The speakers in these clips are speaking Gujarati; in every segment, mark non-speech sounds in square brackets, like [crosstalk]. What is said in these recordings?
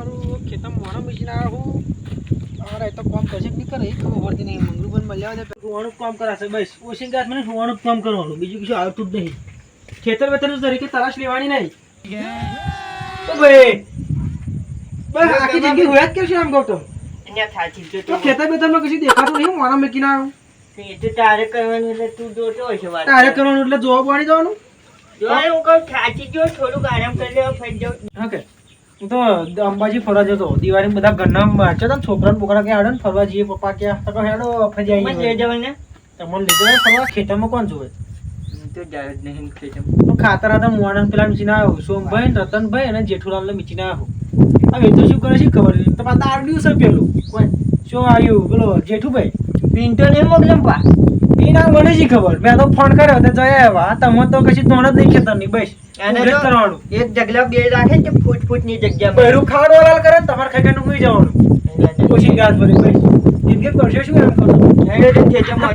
હારું ખેતર મોણા મશીન આવ્યા હું અરે તો કામ કરશે નહીં કરે ખબર પડતી નહીં. મંગળુબન મળ્યા હોય સુવાનું કામ કરાશે બસ. ઓછી ગાત મને સુવાનું કામ કરવાનું. બીજું કશું આવતું જ નહીં. ખેતર વેતર તરીકે તરાશ લેવાની નહીં. તો ભાઈ બસ આખી જિંદગી હોયા જ કરશે આમ કહું તો. ખેતર બેતરમાં કશું દેખાતું નહીં મોણા મૂકીને આવ્યું તો તારે કરવાનું એટલે તું જોતો હશે તારે કરવાનું એટલે જોવા પાણી જવાનું જો હું કહું થાચી જો થોડુંક આરામ કરી લેવા ફરી જાઉં. ઓકે તો અંબાજી ફરવા જતો. દિવાળી બધા ઘરના વાંચો હતા છોકરા બોકરા કે આડે ફરવા જઈએ પપ્પા ક્યાં? તો હેડો ફરી મને લઈ આવીએ તમને લીધો ફરવા ખેતરમાં કોણ જોવે તો જાય જ નહીં ખેતર તો ખાતર હતા મોડન પેલા મીચીને આવ્યો સોમભાઈ રતનભાઈ અને જેઠુલાલ મીચીને આવ્યો હવે તો શું કરે છે ખબર નહીં. તો પાછા આરડ્યું છે પેલું. શું આવ્યું? પેલો જેઠુભાઈ. પિન્ટો નહીં મોકલે પા એ ના મને શી ખબર? મેં તો ફોન કર્યો તો જયા આવ્યા તમે તો કશી ધોણ જ નહીં ખેતરની બસ. એને કરવાનું. એક જગલા બે રાખે ને ફૂટ ફૂટની જગ્યા બહેરું ખાવાનું વાળા કરે તમારે ખાઈ ખાઈને ઊંઘી જવાનું. ઓછી ગાત ભરી બસ. જિંદગી કરશે શું એમ કરો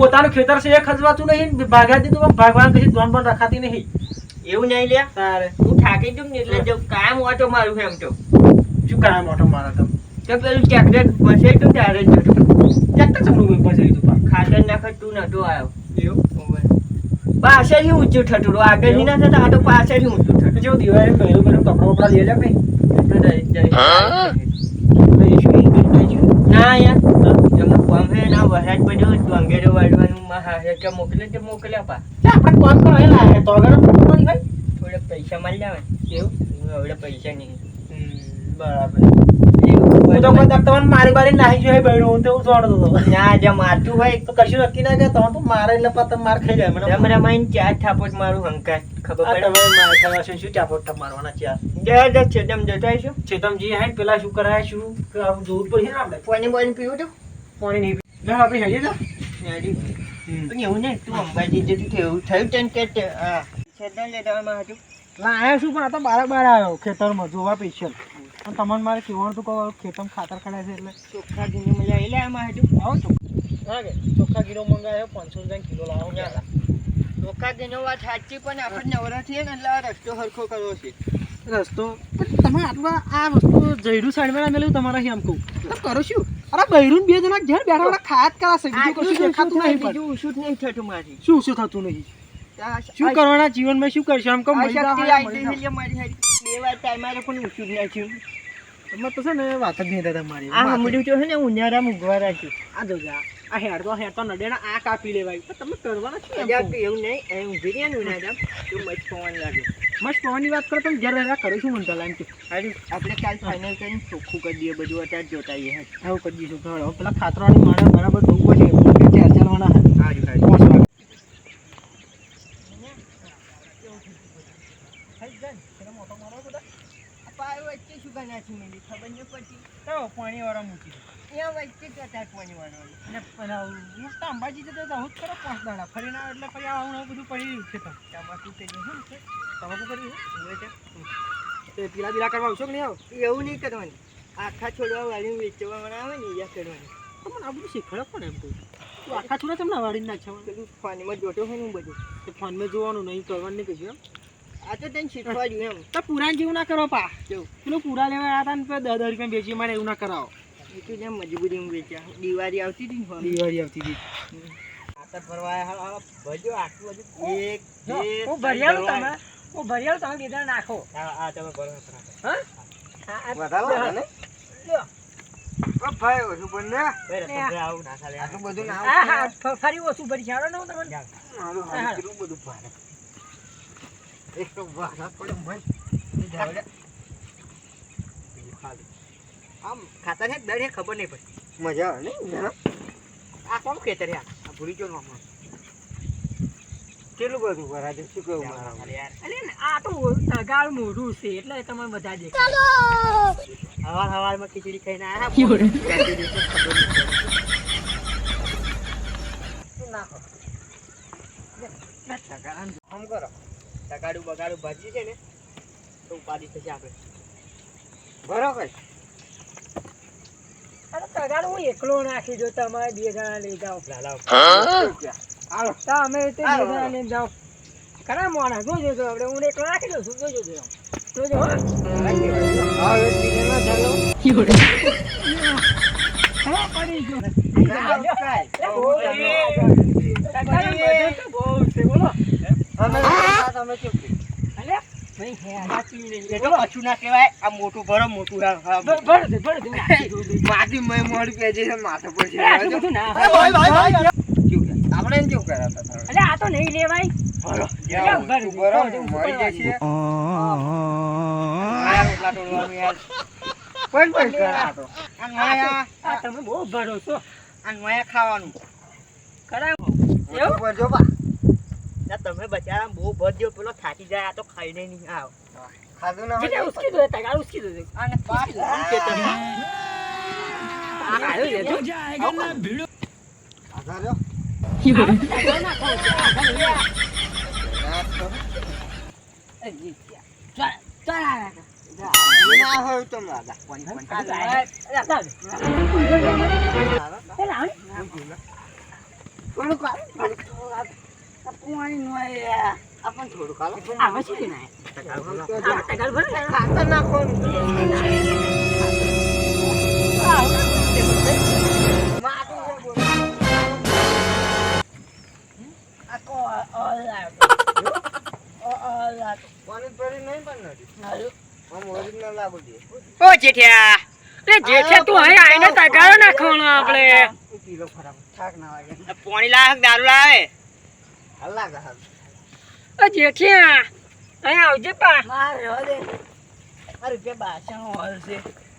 પોતાનું ખેતર છે એ ખજવાતું નહીં. ભાગ્યા દીધું ભાગવાનું કશી ધોન પણ રખાતી નહીં. એવું નહીં લે તારે. હું થાકી જઉં ને એટલે જો કાયમ ઓટો મારું એમ તો. શું કાયમ ઓટો મારા તમે? તો પેલું ટ્રેક્ટર ફસે તું ત્યારે જ જતો ચમડું પછી તું ખાતર નાખે તું નતો આવ્યો પાછળ પાછળથી ઊંચું થતું હતું. આગળથી ના થતા આ તો પાછળથી ઊંચું થતું જો દિવાળી પેલું કપડો કપડા લઈ જાય નહીં તો દઈ- દઈ- તો એ શું ઈ કરી નાખ્યું? ના યાર ફોર્મ હે ના વરસાદ પડ્યો ડોંગેરો વાળવાનું માં હારે કે મોકલે તે મોકલ્યા પા આપણે કોમ હે તો થોડા પૈસા મળી આવે એવું? હવે પૈસા નહીં. હમ, બરાબર. હું તો કોઈ તમને મારી બારી નાહી જોઈએ બહેરું હું તો એવું હતો ના જે મારતું હોય તો કશું નક્કી ના કે તમે તો મારે એટલે પાછા માર ખાઈ જાય. મને રમ રમાઈને ચાર થાપોટ મારું હંકાર ખબર પડે? તમે માર ખાવા છે શું ચાપોટ મારવાના છે જય જય છે તેમ જતા આવીશું ચેતમજી હે પેલા શું કરાય શું કે આમ જોવું જ પડશે ને આપણે પાણી પાણી પીવું તું? પાણી નહીં ના આપણે પણ એવું નહીં તું અંબાજી જતી થયું થયું તને કે હા. લેવામાં હતું. લાયા છું પણ આ તો બાર બાર આવ્યો ખેતરમાં જોવા સ્પેશિયલ અને તમને મારે કહેવાનું તો કહો ખેતમ ખાતર કાઢ્યા છે એટલે ચોખ્ખા દીને મજા એટલે આમાં હેઠું આવો ચોખ્ખા. હા કે ચોખ્ખા કિલો મંગાવ્યો પાંચસો રૂપિયા કિલો લાવો ના. ચોખ્ખા દીનો વાત સાચી પણ આપણે નવરા થઈએ ને એટલે આ રસ્તો સરખો કરવો છે. રસ્તો? પણ તમે આટલા આ વસ્તુ જયડું સાઈડમાં મેળવ્યું તમારા આમ કહું? કરો શું અરે બૈરું બે જણા ઘેર બેઠા બેઠા ખાત જ કરાશે બીજું કશું દેખાતું નહીં બીજું શું નહીં થતું મારી. શું શું થતું નહીં? શું કરવાના જીવનમાં? શું કરશે? આમ કહું મહિલા મરી જાઓ, વાત હા, આવી મરી ગઈ જાઓ. છે મારી હારી. બે વાર ટાઈમારે પણ ઊંચું જ એમાં તો છે ને વાત જ નહીં થતા મારી આ છે ને ઊંઘવા રાખ્યું. આ જો જા આ હેડ તો હેડ તો નડેના આ કાપી લેવાય તો તમે કરવાના? તો એવું નહીં અહીં ઊંઘી રહ્યા ને તો મસ્ત પવન લાગે. મસ્ત પવનની વાત કરો તમે ઘેર રહેલા કરો કે હારું, આપણે કાલ ફાઇનલ કરીને ચોખ્ખું કરી દઈએ બધું અત્યારે જોતા આવીએ. આવું કરી દઈશું ઘણો પેલા ખાતરાની માળે બરાબર ધોવું પડશે ચાર ચાર વાના હે હારું, હારું. પાંચ વાગે આ પાય વચ્ચે શું કાં નાખી મેલી? ખબર નહીં પડતી. પાણી વાળા મૂકી ત્યાં વચ્ચે ત્યાં ત્યાં પાણી વાળા. અને હું તો અંબાજી જતો તો હું જ કરો પાંચ દાડા. ફરીને આવે એટલે ફરી આવું બધું પડી રહ્યું છે તો. કરીએ. શું છે? તમાકુ કરી તે પીલા બીલા કરવા આવશો કે નહીં આવો? એવું નહીં કરવાની. આખા છોડવા વાળી વેચવાના આવે ને એ કરવાની. તમને આ બધું શીખવાડે પણ એમ કહું? આખા છોડે તમને વાળી નાખવા પેલું ફોનમાં જોતો હોય ને હું બધું. ફોનમાં જોવાનું નહીં કરવાનું નહીં કશું એમ? આ તો તને શીખવાડ્યું એમ. તો પુરાણ જેવું ના કરો પા. કેવું? પેલું પૂરા લેવા આવ્યા હતા ને દસ દસ રૂપિયા બેચી મારે એવું ના કરાવો. એ તો જેમ મજબૂરી વેચ્યા. દિવાળી આવતી હતી ને દિવાળી આવતી હતી. ખાતર ભરવા હાલ, હાલ, આટલું બધું. એક, હું ત્રણ તમે. હું ભરિયાળું તમે બીજા નાખો. તમે ભરો. હા? વધારે ને? ભાઈ, ઓછું. આટલું બધું ના ફ- ફરી ઓછું ભરી. ચાલો ને હું તમને? બધું ભારે. એક તો વરસાદ પડે મસ્ત. એ જાવ લે. બીજું ખાલી. આમ ખાતર છે દર ખબર નહીં પડતી મજા આવે ને આ કોણ ખેતર છે આ? આ ભૂલી ગયો નામ. કેટલું બધું ભરાય શું કેવું મારા અરે આ તો તગાળ મોઢું છે એટલે તમને બધા દેખાય હવાર હવારમાં ખીચડી ખાઈને. [laughs] શું નાખો? આમ કરો તગાડું બગાડું ભાજી છે ને તો ઉપાડી થશે આપણે બરાબર અરે હું એકલો નાખી દો તમારે બે જણા લઈ જાઓ હાલો તો અમે તે બે જણા લઈને જાઓ ખરા મોણા જોજો આપણે હું એકલો નાખી દઉં છું જોજો જોજો જોજો હા હવે બીજાના ચાલો પડી ગયો બહુ મોટું ભરો મોટું મોડું છે માથા પર? આપણે કેવું કર્યા હતા? આ તો નહીં લેવાય. ભરો. યાર, ભર તું દે, ભરો, મરી ઉપર જશે. રોટલા તોડવાનું યાર. કોઈ કોઈ કરે તો. આ તમે બહુ ભરો છો. આ નોયા ખાવાનું. કરાવો. બા. તમે બચારા બહુ ભરજો પેલો થાકી જાય આ તો ખાઈને નહીં આવ. ખાધું ના હોય ઉસકી દો તગાર ઉસકી દો. અને પાછ આમ કે તમે. આ આવ્યો લેજો આધાર રહ્યો. ના હોય તો મારા. કોણ- કોણ- થોડું ઓ જેઠિયા રે જેઠિયા તું અહીં આઈને તગારો નાખવાનો આપણે. પાણી લાવે દારૂ લાવે લાગે હાલ. ઓ જેઠિયા અહીં આવજે પા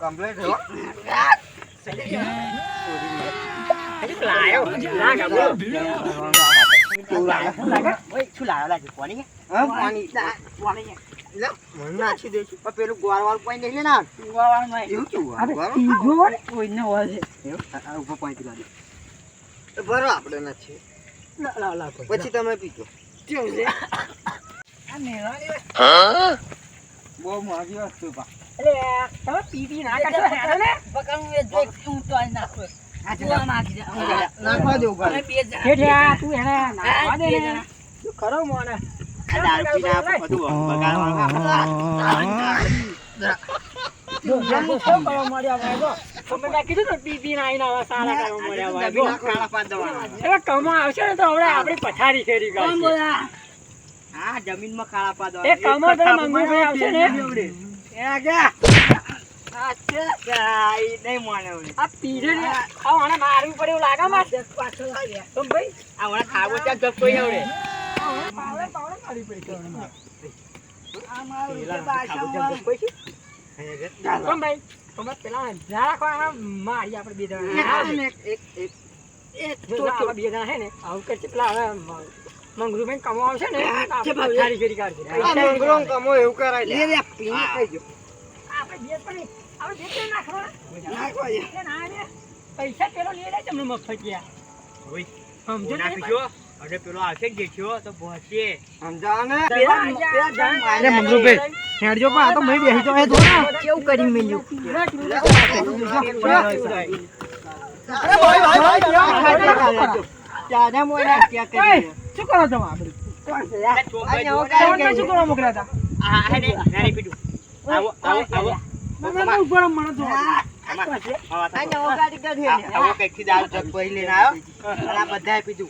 Complete હો. લાયો લાગા બોલો કેવું લાગે? ઓય શું લાવે લાગે પાણી કે? હા, પાણી. લે, મને નાખી દઈશું. પણ પેલું ગોળવાળું લેના. એવું કેવું આ? બરો? એવું? આ- આ ઊભો પાણી પીલા દે. ભરો આપણે નથી. પછી તમે પીજો. બહુ મોંઘી વસ્તુ પા. અરે તમે પીપી ના કરશો હેડો ને નાખવા દેવું તું એને નાખવા દે ને ખરો મોને આ દારૂ આ બધું બગાડવાનું જો, જો, જો, શું કરવા મળ્યા ભાઈ જો. તમે મેં કીધું તો પીપી ના આઈને આવા સારા કરવા મળ્યા ભાઈ જો. કાળા પાડ દેવાના. હવે કમો આવશે ને તો હવે આપણી પથારી ફેરી કાઢશે. હા જમીનમાં કાળા પાડ એ કમો તો મંગુભાઈ આવશે ને આ ઈ નહીં માને ઓલી. આ પીરે ને આ મને મારવું પડે એવું લાગે માર ભાઈ આ ખાવો ત્યાં આવડે. ભાઈ તમે પેલા ધ્યાન રાખો મારી આપણે બે જણા એક એક આવા બે જણા છે ને આવું કરશે પેલા હવે મ- મંગરુભાઈ કમો આવશે ને તો ફેરી કાઢશે આ પૈસા નહીં મંગળો ને કમો એવું કરાય લે. હા. આપણે બે પણ આપણે બે ત્રણ નાખવાના. નાખવા ના પૈસા પેલો લઈ લે તમને સમજો ના ને? અને પેલો આવશે ને જેઠિયો તો પહોંચશે. સમજાવો ને? અરે મંગરુભાઈ, હેડજો પણ આ તો મેં બેસી તો કેવું કરી મેલ્યું? ચારે મોયના ત્યાં કરી. શું કરો તમે આપણે આ ચોંપાઈ જુઓ. શું કરવા મોકલ્યા હતા આ હે ને, નાની આવો, આવો, આવો. ના, ના, ના, ઊભા મને તો આ નવો ગાડી કરી આવો કંઈકથી દારૂ જગ ભરી લઈને આવ્યો. અને આ બધાએ પીધું.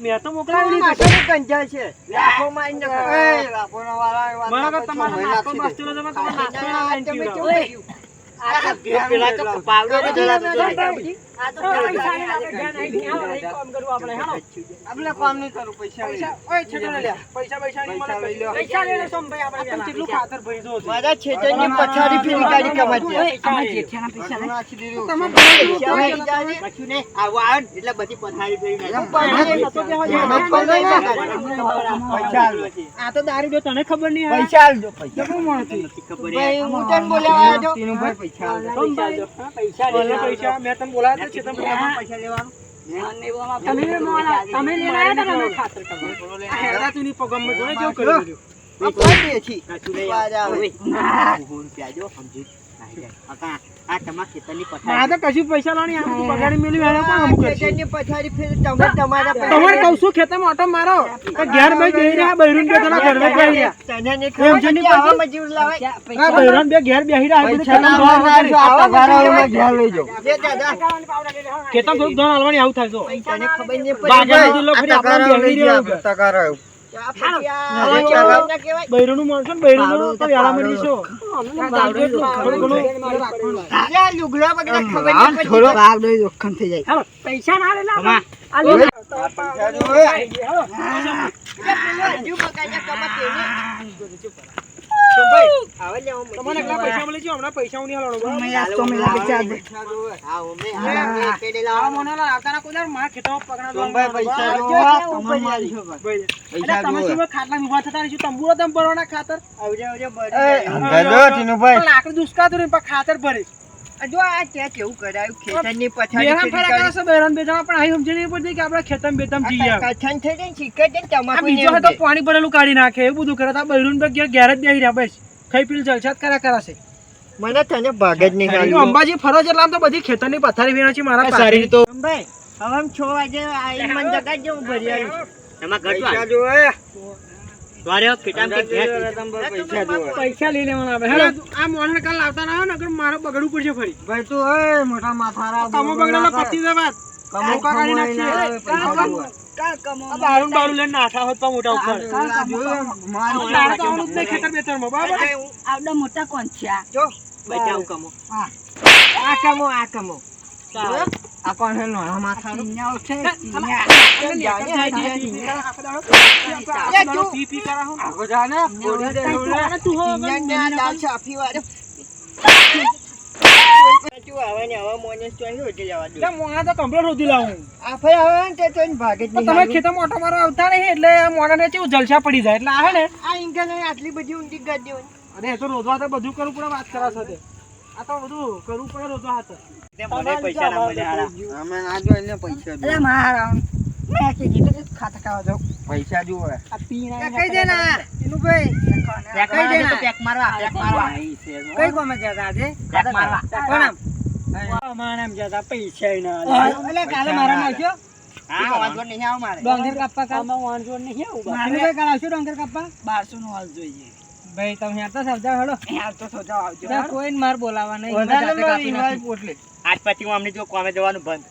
મેં તો મોકલાવી પાછળ કંજાલ છે લાખો માં આઈને નાખો. એ, લાખોના વાળા કરશો, તમારો નાખી દે. તમે? મારા નાખી એટલે બધી પથારી. આ તો દારૂ જો તને ખબર નહીં પૈસા આલજો, પૈસા. ખબર ભાઈ, હતો. પૈસા પૈસા લઈ લો, પૈસા. મેં તને બોલાવ્યા હતા, ચેતન ભાઈ. પૈસા લેવાનું તમે મોના- તમે લઈને આયા તા ને અમે ખાતર કરવા. હેરા તું ની પગમમાં જોડે કેવું કર્યું બધું. આ કોઈ દેશી. કશું નહીં. બાજ આવે. ઓય, સો રૂપિયા જો, સમજી. કાકા, આ તમારા ખેતરની પથારી. મારે તો કશું પૈસા લાવવાની આ બધું બગાડી મેલ્યું એને કોણ અમુક કરશે? ખેતરની પછાડી ફેર તમે તમારા તમારે કહું છું ખેતરમાં ઓટો મારો તો ઘેર બે બેહી રહ્યા બૈરું બે જણા ઘર બે રહ્યા તને નહીં એમ છે ને કે મજૂર લાવાય? આ બૈરાન બે ઘેર બેહી રહ્યા બધું પૈસા ખેતરમાં ના ધોવા ના, વગર. આ પગાર હવે ઘેર લઈ જાઓ. લે દાદા. ખેતરમાં થોડુંક ધોન હાલવાની આવું થાય તો તને ખબર નહીં પડી. બાગાનો જિલ્લો ફરી આ બેહી લઈ રહ્યો જા, છે. બૈરુંનું માણસો ને બૈરુંનું તો લુગડા બગડા ખબર નહીં પડતી. હાલો, પૈસા ના લે આ પૈસા તમને એકલા પૈસા મળી છે હમણાં પૈસા હું નહીં હાલવાનો, બરાબર? પૈસા જોવે. હા, ઉમે. હા, પેલી આ લાવો. મારા ખેતરમાં પકડા દો. પૈસા મારી છો ભાઈ. એટલે તમે શું ખાટલા ઊભા થતા નહીં, શું તંબુરો તમે ભરવાના ખાતર આવજે, એ. ટીનુભાઈ. લાકડું દુષ્કાતું ખાતર ભરીશ. જો આ કરાયું ખેતરની પછાડી કરે બેરામ પણ અહીં સમજી નહીં પડતી કે આપણે ખેતરમાં બેતમ જઈએ. આ કઠણ થઈ જાય ને છે તમાકુ બીજો તો પાણી ભરેલું કાઢી નાખે એવું બધું કરે. તો આ બૈરું ને બે ઘેર ઘેર જ બેહી રહ્યા બસ. ખાઈ પીલ જલસા જ કર્યા કરાશે મને તને ભાગ જ નહીં હું અંબાજી ફરો એટલે આમ તો બધી ખેતરની પથારી વેણા છે મારા સારી. તો ભાઈ હવે આમ છ વાગે આવીને મને જગાડજો, હું ભરી આવ્યું તમારા ઘર જોવે. પૈસા. લઈ લેવાના આ મોહન કાલ લાવતા ના ને મારે બગડવું પડશે ફરી. ભાઈ તું ઓય મોટા માથારા તમે બગડેલા પતી દે વાત. કમો કાઢી નાખીએ. આવે, પૈસા આ લઈને નાઠા હોત મોટા ઉપર. જ નહીં ખેતર જો, બચાવું કમો. આ કમો, આ કમો. જોયો? આ કોણ છે નાના માથાનો? આ દાડો પી પી કરા હું. આગો જા ને, બોલી દે ને. તું હો, આ દાલ સાફી વાળો. ને આ ને જલસા પડી જાય એટલે આવે ને આ ઈંગલને આટલી બધી ઊંડી ગાડી. અરે એ તો રોજવા બધું કરવું પડે વાત કરા સાથે આ તો બધું કરવું પડે રોજવા હાથે. મને પૈસા ના મળ્યા અમે ના જોઈને પૈસા જોવે. પૈસા જોવે. આ પીણા કઈ દે ના ટીનુભાઈ. પેક કઈ દે ના. પેક મારવા, પેક મારવા. કઈ કોમે જતા આજે? પેક મારવા. કોણ આમ? એટલે કાલે મારા નાખ્યો હા, વાંધો નહીં આવો મારે. ડોંગર કાપવા કાલ. વાંધો નહીં આવું. કાલ આવશો ડોંગર કાપવા? ભાઈ તમે આ તો સમજાવ હેડો. ત્યાં કોઈ માર બોલાવા નહીં વધારે મારી વાત પોટલી. આજ પછી હું અમને જો કોમે જવાનું બંધ.